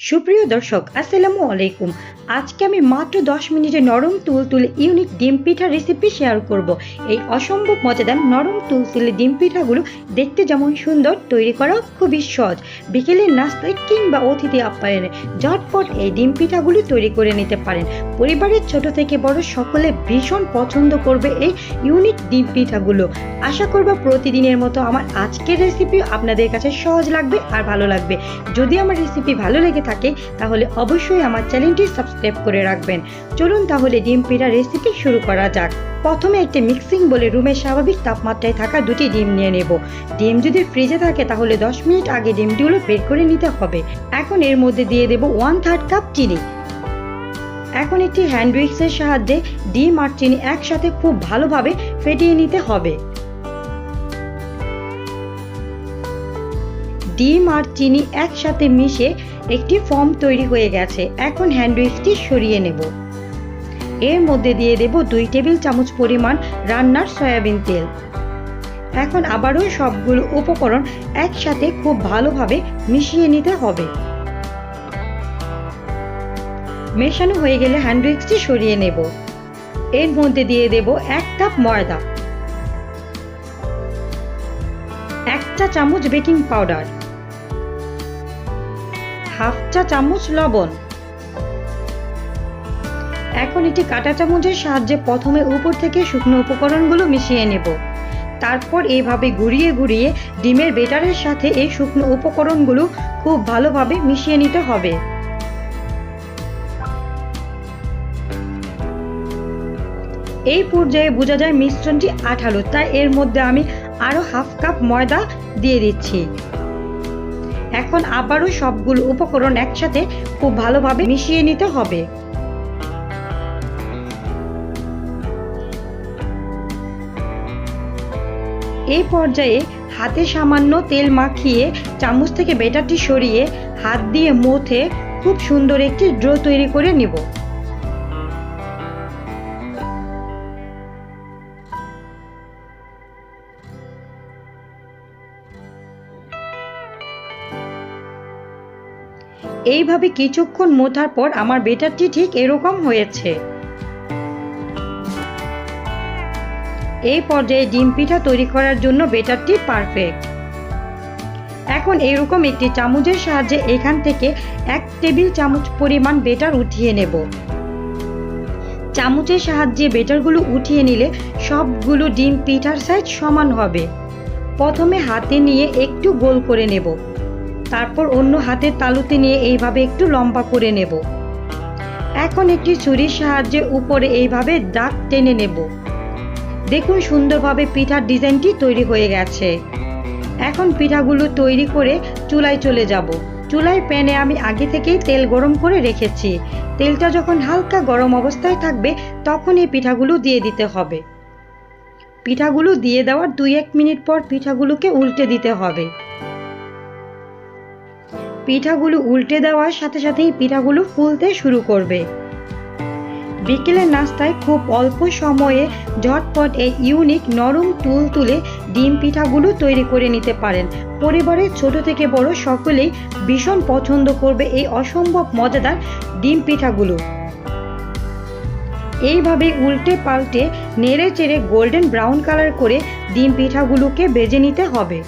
সুপ্রিয় দর্শক, আসসালামু আলাইকুম। আজকে আমি মাত্র দশ মিনিটে নরম তুল তুলে ইউনিক ডিম পিঠা রেসিপি শেয়ার করব। এই অসম্ভব মজাদার নরম তুল তুলে ডিম পিঠাগুলো দেখতে যেমন সুন্দর, তৈরি করা খুবই সহজ। বিকেলের নাস্তায় কিংবা অতিথি আপ্যায়নে ঝটপট এই ডিম পিঠাগুলো তৈরি করে নিতে পারেন। পরিবারের ছোট থেকে বড় সকলে ভীষণ পছন্দ করবে এই ইউনিক ডিম পিঠাগুলো। আশা করব প্রতিদিনের মতো আমার আজকের রেসিপি আপনাদের কাছে সহজ লাগবে আর ভালো লাগবে। যদি আমার রেসিপি ভালো লেগে থাকে, তাহলে অবশ্যই আমার চ্যানেলটি সাবস্ক্রাইব করে রাখবেন। চলুন তাহলে ডিম পিঠা রেসিপি শুরু করা যাক। প্রথমে একটি মিক্সিং বলে রুমের স্বাভাবিক তাপমাত্রায় থাকা দুটি ডিম নিয়ে নেব। ডিম যদি ফ্রিজে থাকে, তাহলে দশ মিনিট আগে ডিমটিগুলো বের করে নিতে হবে। এখন এর মধ্যে দিয়ে দেব ওয়ান থার্ড কাপ চিনি। এখন একটি হ্যান্ড উইক্সের সাহায্যে ডিম আর চিনি একসাথে খুব ভালোভাবে ফেটিয়ে নিতে হবে। ডিম আর চিনি একসাথে মিশে একটি ফর্ম তৈরি হয়ে গেছে। এখন হ্যান্ড উইক্সটি সরিয়ে নেব। এর মধ্যে দিয়ে দেব দুই টেবিল চামচ পরিমাণ রান্নার সয়াবিন তেল। এখন আবারও সবগুলো উপকরণ একসাথে খুব ভালোভাবে মিশিয়ে নিতে হবে। মেশানো হয়ে গেলে হ্যান্ড উইক্সটি সরিয়ে নেব। এর মধ্যে দিয়ে দেব এক কাপ ময়দা। একটা চামচ বেকিং পাউডার। হাফ চা চামচ লবণ। এখন এটি কাঁটা চামচের সাহায্যে প্রথমে উপর থেকে শুকনো উপকরণগুলো মিশিয়ে নেব। তারপর এইভাবে ঘুরিয়ে ঘুরিয়ে ডিমের বেটারের সাথে এই শুকনো উপকরণগুলো খুব ভালোভাবে মিশিয়ে নিতে হবে। এই পর্যায়ে বোঝা যায় মিশ্রণটি আঠালো, তাই এর মধ্যে আমি আরও হাফ কাপ ময়দা দিয়ে দিচ্ছি। এখন আবারও সবগুলো উপকরণ একসাথে খুব ভালোভাবে মিশিয়ে নিতে হবে। এই পর্যায়ে হাতে সামান্য তেল মাখিয়ে চামচ থেকে বেটারটি সরিয়ে হাত দিয়ে মথে খুব সুন্দর একটি ড্রো তৈরি করে নিব। এইভাবে কিছুক্ষণ মোথার পর আমার বেটারটি ঠিক এরকম হয়েছে। এই পর্যায়ে ডিম পিঠা তৈরি করার জন্য বেটারটি পারফেক্ট এখন এরকম একটি চামচের সাহায্যে এখান থেকে এক টেবিল চামচ পরিমাণ বেটার উঠিয়ে নেব। চামচের সাহায্যে বেটারগুলো উঠিয়ে নিলে সবগুলো ডিম পিঠার সাইজ সমান হবে। প্রথমে হাতে নিয়ে একটু গোল করে নেব। তারপর অন্য হাতের তালুতে নিয়ে এইভাবে একটু লম্বা করে নেব। এখন একটি ছুরির সাহায্যে উপরে এইভাবে দাগ টেনে নেব। দেখুন সুন্দরভাবে পিঠার ডিজাইনটি তৈরি হয়ে গেছে। এখন পিঠাগুলো তৈরি করে চুলায় চলে যাব। চুলায় প্যানে আমি আগে থেকেই তেল গরম করে রেখেছি। তেলটা যখন হালকা গরম অবস্থায় থাকবে তখন এই পিঠাগুলো দিয়ে দিতে হবে। পিঠাগুলো দিয়ে দেওয়ার দুই এক মিনিট পর পিঠাগুলোকে উল্টে দিতে হবে। পিঠাগুলো উল্টে দেওয়ার সাথে সাথেই পিঠাগুলো ফুলতে শুরু করবে। বিকেলের নাস্তায় খুব অল্প সময়ে ঝটপট এই ইউনিক নরম তুল তুলে ডিম পিঠাগুলো তৈরি করে নিতে পারেন। পরিবারের ছোট থেকে বড় সকলেই ভীষণ পছন্দ করবে এই অসম্ভব মজাদার ডিম পিঠাগুলো। এইভাবে উল্টে পাল্টে নেড়ে চেড়ে গোল্ডেন ব্রাউন কালার করে ডিম পিঠাগুলোকে বেজে নিতে হবে।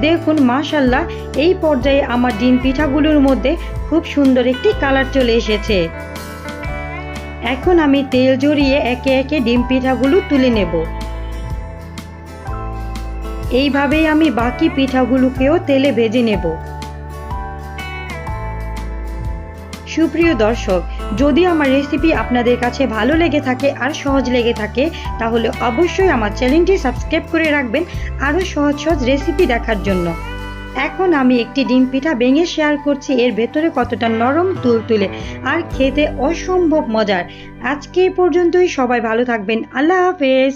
দেখুন মাশাল্লাহ এই পর্যায়ে আমার ডিম পিঠাগুলোর মধ্যে খুব সুন্দর একটি কালার চলে এসেছে। এখন আমি তেল জড়িয়ে একে একে ডিম পিঠাগুলো তুলে নেব। এইভাবেই আমি বাকি পিঠাগুলোকেও তেলে ভেজে নেব। সুপ্রিয় দর্শক যদি আমার রেসিপি আপনাদের কাছে ভালো লেগে থাকে আর সহজ লেগে থাকে, তাহলে অবশ্যই আমার চ্যানেলটি সাবস্ক্রাইব করে রাখবেন আরও সহজ সহজ রেসিপি দেখার জন্য। এখন আমি একটি ডিম পিঠা ভেঙে শেয়ার করছি, এর ভেতরে কতটা নরম তুলতুলে আর খেতে অসম্ভব মজার। আজকে এই পর্যন্তই, সবাই ভালো থাকবেন, আল্লাহ হাফেজ।